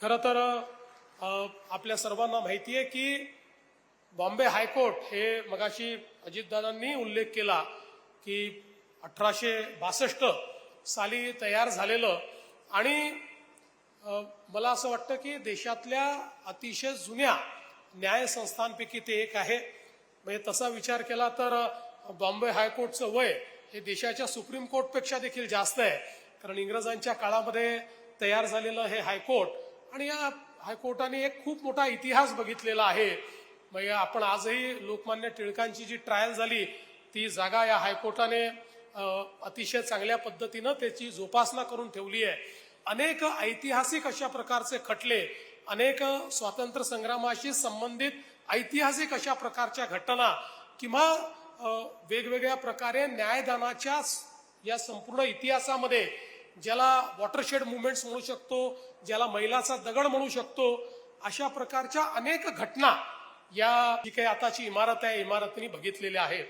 खरं तर आपल्या सर्वांना माहिती आहे की बॉम्बे हायकोर्ट हे मगाशी अजितदादांनी उल्लेख केला की अठराशे बासष्ट साली तयार झालेलं आणि मला असं वाटतं की देशातल्या अतिशय जुन्या न्यायसंस्थांपैकी ते एक आहे. म्हणजे तसा विचार केला तर बॉम्बे हायकोर्टचं वय हे देशाच्या सुप्रीम कोर्टपेक्षा देखील जास्त आहे. कारण इंग्रजांच्या काळामध्ये तयार झालेलं हे हायकोर्ट आणि या हायकोर्टाने एक खूप मोठा इतिहास बघितलेला आहे. म्हणजे आपण आजही लोकमान्य टिळकांची जी ट्रायल झाली ती जागा या हायकोर्टाने अतिशय चांगल्या पद्धतीनं त्याची जोपासना करून ठेवली आहे. अनेक ऐतिहासिक अशा प्रकारचे खटले अनेक स्वातंत्र्य संग्रामाशी संबंधित ऐतिहासिक अशा प्रकारच्या घटना किंवा वेगवेगळ्या प्रकारे न्यायदानाच्या या संपूर्ण इतिहासामध्ये ज्याला वॉटरशेड मुवमेंट्स म्हणू शकतो ज्याला मैलाचा दगड म्हणू शकतो अशा प्रकारच्या अनेक घटना या जी काही आताची इमारत आहे इमारतीने बघितलेल्या आहेत.